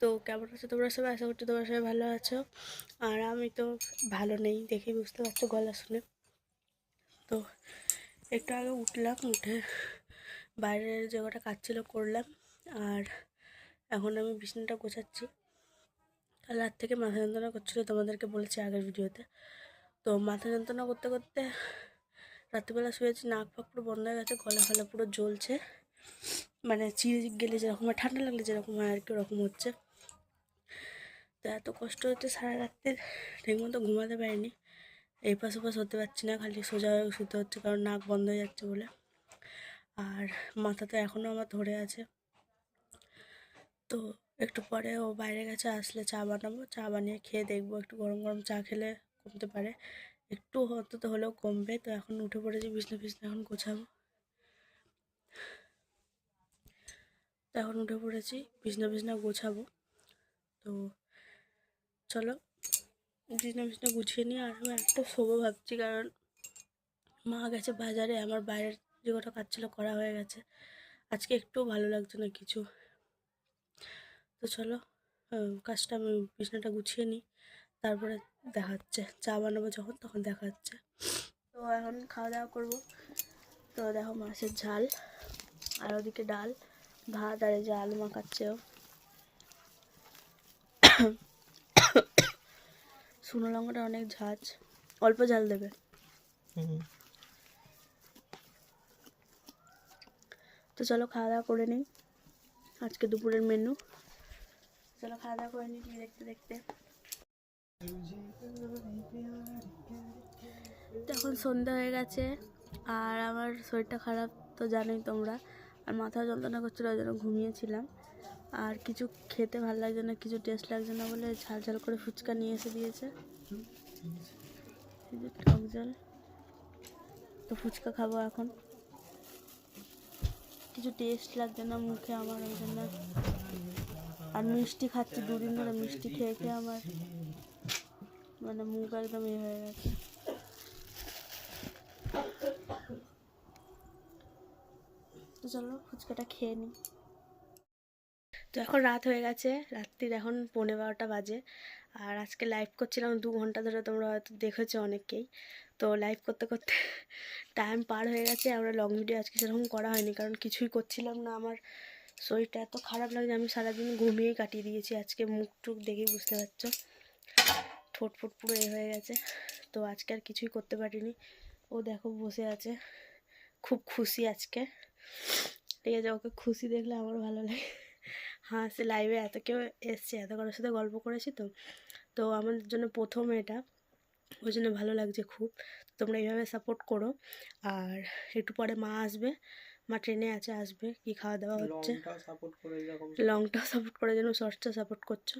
তো কেমন আছো তোমরা সবাই? আশা করছি তোমরা সবাই ভালো আছো। আর আমি তো ভালো নেই দেখেই বুঝতে পারছ গলা শুনে। তো একটু আগে উঠলাম, উঠে বাইরের যে কটা কাজ ছিল করলাম। আর এখন আমি বিছানাটা গোছাচ্ছি। কাল রাত থেকে মাথা যন্ত্রণা করছিল, তোমাদেরকে বলেছি আগের ভিডিওতে। তো মাথা যন্ত্রণা করতে করতে রাত্রিবেলা শুয়েছি, নাক ফাক পুরো বন্ধ হয়ে গেছে, গলা ফলা পুরো জ্বলছে। মানে চিড়ে গেলে যেরকম হয়, ঠান্ডা লাগলে যেরকম হয় আর কি, ওরকম হচ্ছে। তো এত কষ্ট হচ্ছে সারা রাত্রে। ঠিকমতো ঘুমাতে পারিনি। এই পাশ ওপাশ হতে পারছি না, খালি সোজা হয়ে শুতে হচ্ছে কারণ নাক বন্ধ হয়ে যাচ্ছে বলে। আর মাথা তো এখনও আমার ধরে আছে। তো একটু পরে ও বাইরে গেছে, আসলে চা বানাবো। চা বানিয়ে খেয়ে দেখব, একটু গরম গরম চা খেলে কমতে পারে। একটু অন্তত হলেও কমবে। তো এখন উঠে পড়েছি, বিছনা ফিছনা এখন গোছাবো। তো এখন উঠে পড়েছি, বিছনা বিছনা গোছাবো। তো চলো বিছনা বিছনা গুছিয়ে নিয়ে আর আমি একটা শোবো ভাবছি, কারণ মা গেছে বাজারে, আমার বাইরের যে কটা কাজ ছিল করা হয়ে গেছে। আজকে একটুও ভালো লাগছে না কিছু। তো চলো কাজটা আমি বিছনাটা গুছিয়ে নিই, তারপরে দেখা হচ্ছে চা বানাবো যখন, তখন দেখা হচ্ছে তো এখন খাওয়া দাওয়া করব। তো দেখো মাছের ঝাল, আর ওদিকে ডাল, ভাত, আর এই যে আলু মাখাচ্ছে ও। শুকনো লঙ্কাটা অনেক ঝাঁজ। অল্প ঝাল দেবে। তো চলো খাওয়া দাওয়া করে নিই। আজকে দুপুরের মেনু চলো খাওয়া দাওয়া করে নিই দেখতে দেখতে। এখন সন্ধ্যা হয়ে গেছে আর আমার শরীরটা খারাপ তো জানোই তোমরা। আর মাথা যন্ত্রণা করছিল ওই জন্য ঘুমিয়েছিলাম। আর কিছু খেতে ভালো লাগছে না, কিছু টেস্ট লাগছে না বলে ঝাল ঝাল করে ফুচকা নিয়ে এসে দিয়েছে। টক জল। তো ফুচকা খাব এখন। কিছু টেস্ট লাগছে না মুখে আমার ওই জন্য। আর মিষ্টি খাচ্ছি দুদিন ধরে, মিষ্টি খেয়ে খেয়ে আমার মানে মুখ একদম ইয়ে হয়ে গেছে। তো চলো, ফুচকাটা খেয়ে নিই। তো এখন রাত হয়ে গেছে, রাত্রির এখন পৌনে বারোটা বাজে। আর আজকে লাইভ করছিলাম দু ঘণ্টা ধরে, তোমরা হয়তো দেখেছ অনেকেই তো লাইভ করতে করতে টাইম পার হয়ে গেছে, আমরা লং ভিডিও আজকে সেরকম করা হয়নি, কারণ কিছুই করছিলাম না। আমার শরীরটা এত খারাপ লাগছে, আমি সারাদিন ঘুমিয়েই কাটিয়ে দিয়েছি, আজকে মুখ টুক দেখেই বুঝতে পারছ। ঠোঁট ফুট পুরো এ হয়ে গেছে, তো আজকে আর কিছুই করতে পারিনি। ও দেখো বসে আছে, খুব খুশি আজকে। ঠিক আছে, ওকে খুশি দেখলে আমার ভালো লাগে। হাসে লাইভে এত কেউ এসছে এত কারোর সাথে গল্প করেছি তো। তো আমাদের জন্য প্রথম এটা ওই জন্য ভালো লাগছে খুব। তোমরা এইভাবে সাপোর্ট করো। আর একটু পরে মা আসবে মা ট্রেনে আছে আসবে কি খাওয়া দাওয়া হচ্ছে। লংটাও সাপোর্ট করার জন্য শর্টসটা সাপোর্ট করছ।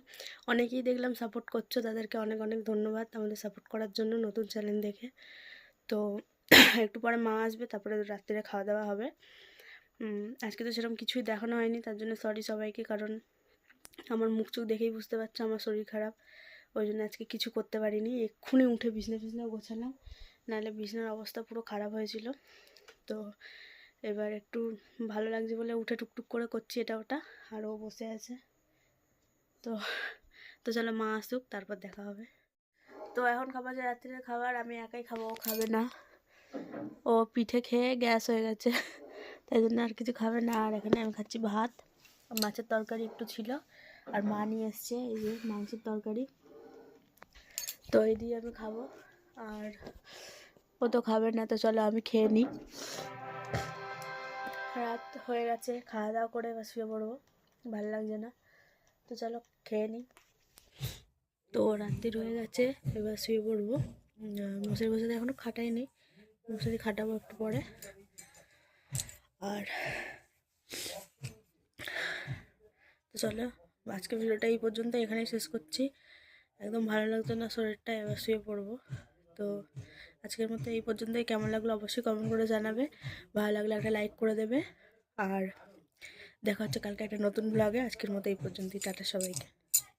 অনেকেই দেখলাম সাপোর্ট করছ তাদেরকে অনেক অনেক ধন্যবাদ আমাদের সাপোর্ট করার জন্য নতুন চ্যানেল দেখে। তো একটু পরে মা আসবে তারপরে রাত্রিরে খাওয়া দাওয়া হবে। আজকে তো সেরকম কিছুই দেখানো হয়নি, তার জন্য সরি সবাইকে, কারণ আমার মুখ চুখ দেখেই বুঝতে পারছ আমার শরীর খারাপ। ওই জন্য আজকে কিছু করতে পারিনি, এক্ষুনি উঠে বিছনা ফিছনা গোছালাম, নাহলে বিছনার অবস্থা পুরো খারাপ হয়েছিল। তো এবার একটু ভালো লাগছে বলে উঠে টুকটুক করে করছি এটা ওটা, আর ও বসে আছে। তো তো চলো মা আসুক, তারপর দেখা হবে। তো এখন খাবার যে রাত্রির খাবার, আমি একাই খাব, ও খাবে না। ও পিঠে খেয়ে গ্যাস হয়ে গেছে। তাই জন্য আর কিছু খাবে না। আর এখানে আমি খাচ্ছি ভাত। মাছের তরকারি একটু ছিল। আর মা নিয়ে এসছে, এই যে মাংসের তরকারি। তো এই দিয়ে আমি খাব। আর ও তো খাবে না, তো চলো আমি খেয়ে নিই। রাত হয়ে গেছে, খাওয়া দাওয়া করে শুয়ে পড়ব। ভালো লাগছে না। তো চলো খেয়ে নিই। তো রাত্রির হয়ে গেছে, এবার শুয়ে পড়ব। মশারি মশারি এখনও খাটাই নেই মশারি খাটাবো একটু পরে। আর তো চলো আজকে ভিডিওটা এই পর্যন্ত, এখানেই শেষ করছি। একদম ভালো লাগতো না, শরীরটা এবার শুয়ে পড়ব। তো আজকের মতো এই পর্যন্তই। কেমন লাগল অবশ্যই কমেন্ট করে জানাবে। ভালো লাগলে একটা লাইক করে দেবে। আর দেখা হচ্ছে কালকে একটা নতুন ব্লগে আজকের মতো এই পর্যন্তই। টাটা সবাইকে।